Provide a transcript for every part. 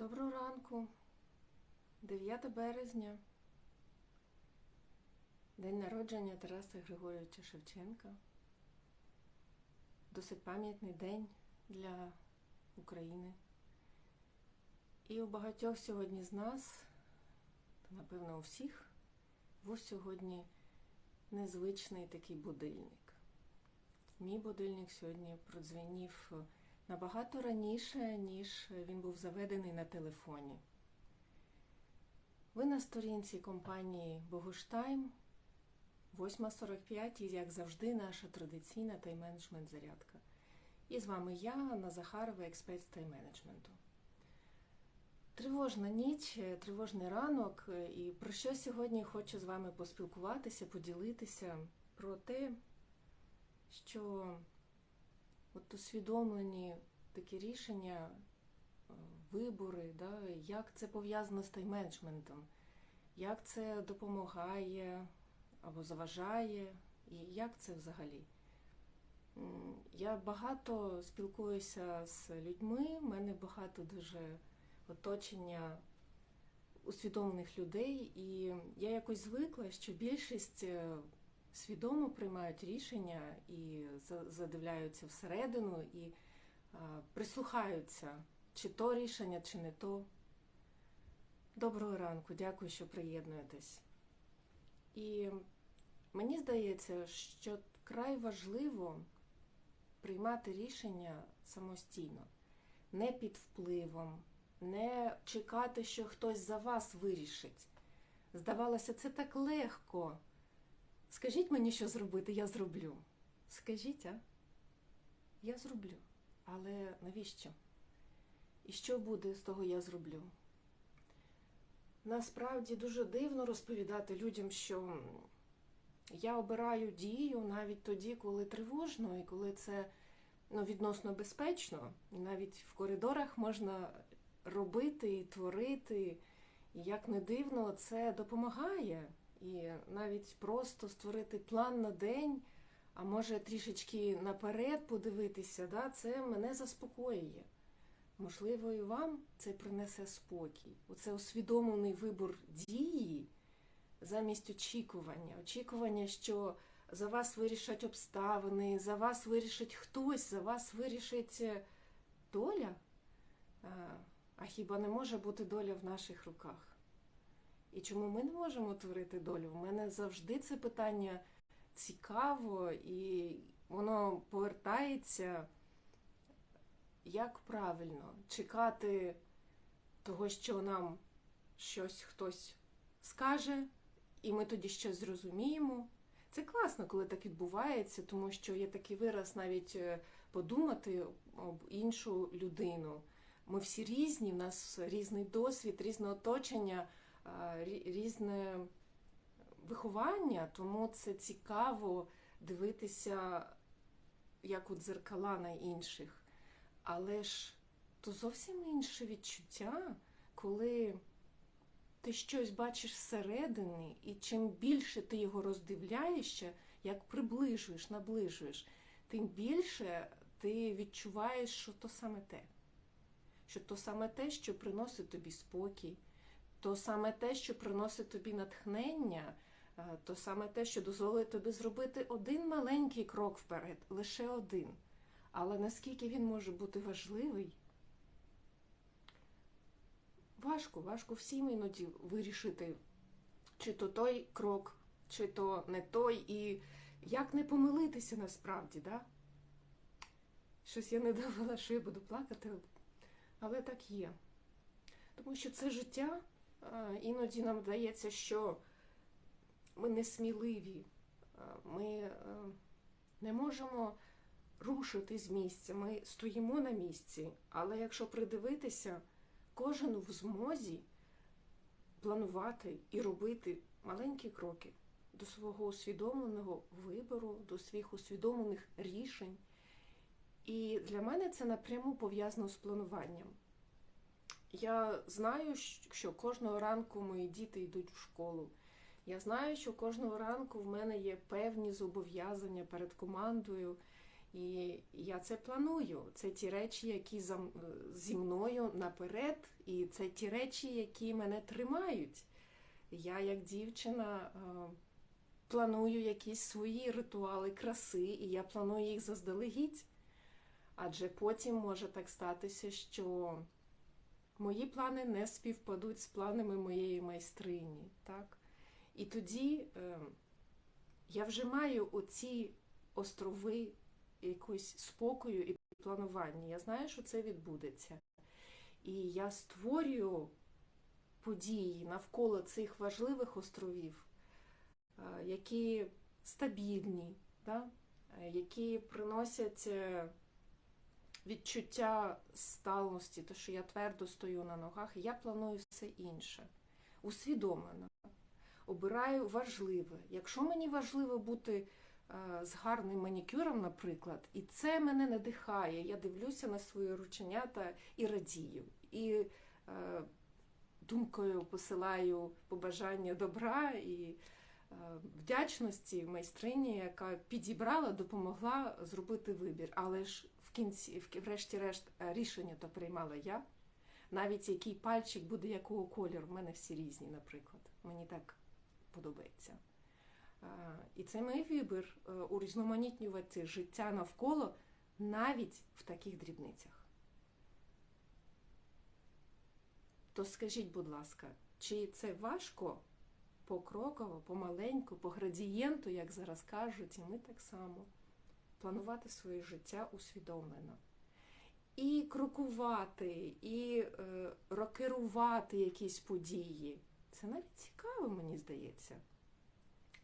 Доброго ранку, 9 березня, день народження Тараса Григоровича Шевченка. Досить пам'ятний день для України. І у багатьох сьогодні з нас, напевно у всіх, був сьогодні незвичний такий будильник. Мій будильник сьогодні продзвенів набагато раніше, ніж він був заведений на телефоні. Ви на сторінці компанії Богуштайм 8.45 і, як завжди, наша традиційна тайм-менеджмент зарядка. І з вами я, Анна Захарова, експерт з тайм-менеджменту. Тривожна ніч, тривожний ранок, і про що сьогодні хочу з вами поспілкуватися, поділитися про те, що от усвідомлені такі рішення, е, вибори, да, як це пов'язано з тайм-менеджментом, як це допомагає або заважає, і як це взагалі. Я багато спілкуюся з людьми, в мене багато дуже оточення усвідомлених людей, і я якось звикла, що більшість е, свідомо приймають рішення і задивляються всередину і прислухаються, чи то рішення, чи не то. Доброго ранку, дякую, що приєднуєтесь. І мені здається, що край важливо приймати рішення самостійно, не під впливом, не чекати, що хтось за вас вирішить. Здавалося, це так легко. Скажіть мені, що зробити, я зроблю. Скажіть, а? Я зроблю. Але навіщо? І що буде з того я зроблю? Насправді дуже дивно розповідати людям, що я обираю дію навіть тоді, коли тривожно, і коли це ну, відносно безпечно. І навіть в коридорах можна робити і творити. І як не дивно, це допомагає. І навіть просто створити план на день, а може трішечки наперед подивитися, да, це мене заспокоює. Можливо, і вам це принесе спокій. Оце усвідомлений вибор дії замість очікування. Очікування, що за вас вирішать обставини, за вас вирішить хтось, за вас вирішить е, доля. А, А хіба не може бути доля в наших руках? І чому ми не можемо творити долю? У мене завжди це питання цікаво, і воно повертається як правильно чекати того, що нам щось хтось скаже, і ми тоді щось зрозуміємо. Це класно, коли так відбувається, тому що є такий вираз навіть е, подумати об іншу людину. Ми всі різні, в нас різний досвід, різне оточення, різне виховання, тому це цікаво дивитися як у дзеркала на інших. Але ж то зовсім інше відчуття, коли ти щось бачиш всередині, і чим більше ти його роздивляєшся, як приближуєш, наближуєш, тим більше ти відчуваєш, що то саме те. Що то саме те, що приносить тобі спокій, то саме те, що приносить тобі натхнення, е, то саме те, що дозволить тобі зробити один маленький крок вперед, лише один. Але наскільки він може бути важливий, важко, важко всім іноді вирішити, чи то той крок, чи то не той, і як не помилитися насправді, да? Щось я не думала, що я буду плакати, але так є. Тому що це життя, іноді нам здається, що ми несміливі, ми е, не можемо рушити з місця, ми стоїмо на місці, але якщо придивитися, кожен в змозі планувати і робити маленькі кроки до свого усвідомленого вибору, до своїх усвідомлених рішень. І для мене це напряму пов'язано з плануванням. Я знаю, що кожного ранку мої діти йдуть в школу. Я знаю, що кожного ранку в мене є певні зобов'язання перед командою. І я це планую. Це ті речі, які зі мною наперед, і це ті речі, які мене тримають. Я, як дівчина, е, планую якісь свої ритуали краси, і я планую їх заздалегідь. Адже потім може так статися, що мої плани не співпадуть з планами моєї майстрині. Так? І тоді е, я вже маю оці острови якогось спокою і планування. Я знаю, що це відбудеться. І я створюю події навколо цих важливих островів, е, які стабільні, да? е, які приносять е, відчуття сталості, то що я твердо стою на ногах, я планую все інше. Усвідомлено. Обираю важливе. Якщо мені важливо бути е, з гарним манікюром, наприклад, і це мене надихає, я дивлюся на свої рученята і радію. І е, думкою посилаю побажання добра і е, вдячності майстрині, яка підібрала, допомогла зробити вибір. Але ж кінці, врешті-решт, е, рішення то приймала я. Навіть який пальчик буде якого кольору, в мене всі різні, наприклад. Мені так подобається. І це мій вибір е, урізноманітнювати життя навколо навіть в таких дрібницях. То скажіть, будь ласка, чи це важко покроково, помаленьку, по градієнту, як зараз кажуть, і ми так само планувати своє життя усвідомлено. І крокувати, і е, рокерувати якісь події. Це навіть цікаво, мені здається.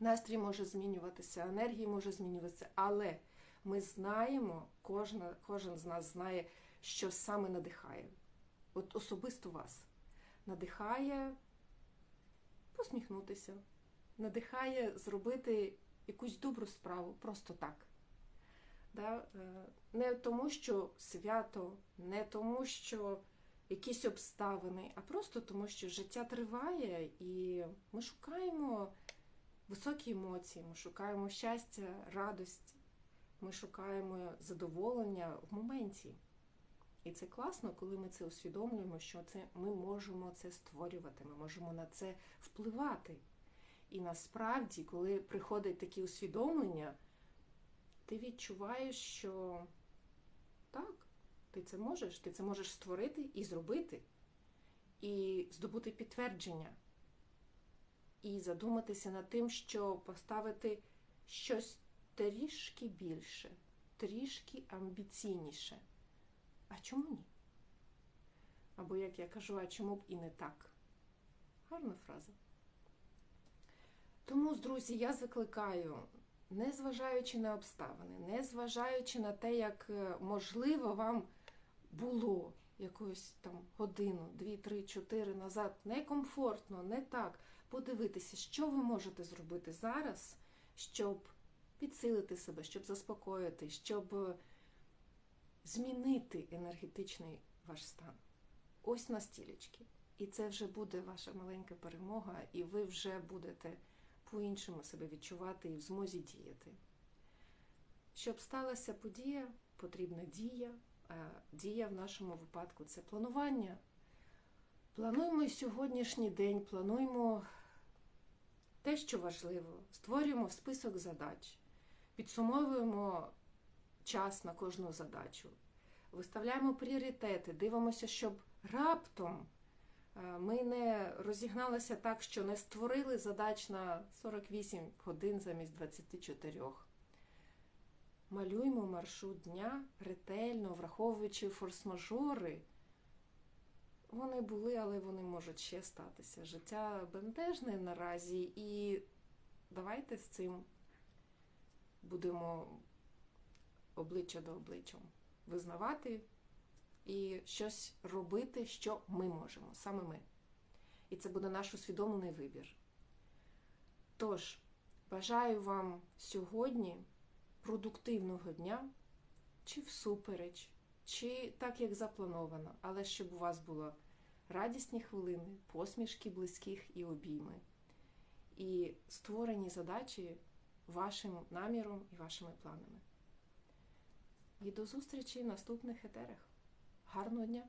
Настрій може змінюватися, енергія може змінюватися, але ми знаємо, кожна, кожен з нас знає, що саме надихає. От особисто вас надихає посміхнутися, надихає зробити якусь добру справу просто так. Да? е, Не тому, що свято, не тому, що якісь обставини, а просто тому, що життя триває, і ми шукаємо високі емоції, ми шукаємо щастя, радость, ми шукаємо задоволення в моменті. І це класно, коли ми це усвідомлюємо, що це ми можемо це створювати, ми можемо на це впливати. І насправді, коли приходять такі усвідомлення, ти відчуваєш, що так, ти це можеш, ти це можеш створити і зробити, і здобути підтвердження, і задуматися над тим, що поставити щось трішки більше, трішки амбіційніше. А чому ні? Або, як я кажу, а чому б і не так? Гарна фраза. Тому, друзі, я закликаю, незважаючи на обставини, незважаючи на те, як е, можливо вам було якусь там годину, дві, три, чотири назад, некомфортно, не так, подивитися, що ви можете зробити зараз, щоб підсилити себе, щоб заспокоїти, щоб е, змінити енергетичний ваш стан. Ось на стілечки. І це вже буде ваша маленька перемога, і ви вже будете по-іншому себе відчувати і в змозі діяти. Щоб сталася подія, потрібна дія. А дія в нашому випадку це планування. Плануємо сьогоднішній день, плануємо те, що важливо, створюємо список задач, підсумовуємо час на кожну задачу, виставляємо пріоритети, дивимося, щоб раптом ми не розігналися так, що не створили задач на 48 годин замість 24. Малюємо маршрут дня ретельно, враховуючи форс-мажори. Вони були, але вони можуть ще статися. Життя бентежне наразі, і давайте з цим будемо обличчя до обличчя визнавати і щось робити, що ми можемо, саме ми. І це буде наш усвідомлений вибір. Тож, бажаю вам сьогодні продуктивного дня, чи всупереч, чи так, як заплановано, але щоб у вас були радісні хвилини, посмішки близьких і обійми, і створені задачі вашим наміром і вашими планами. І до зустрічі в наступних етерах. Гарного дня!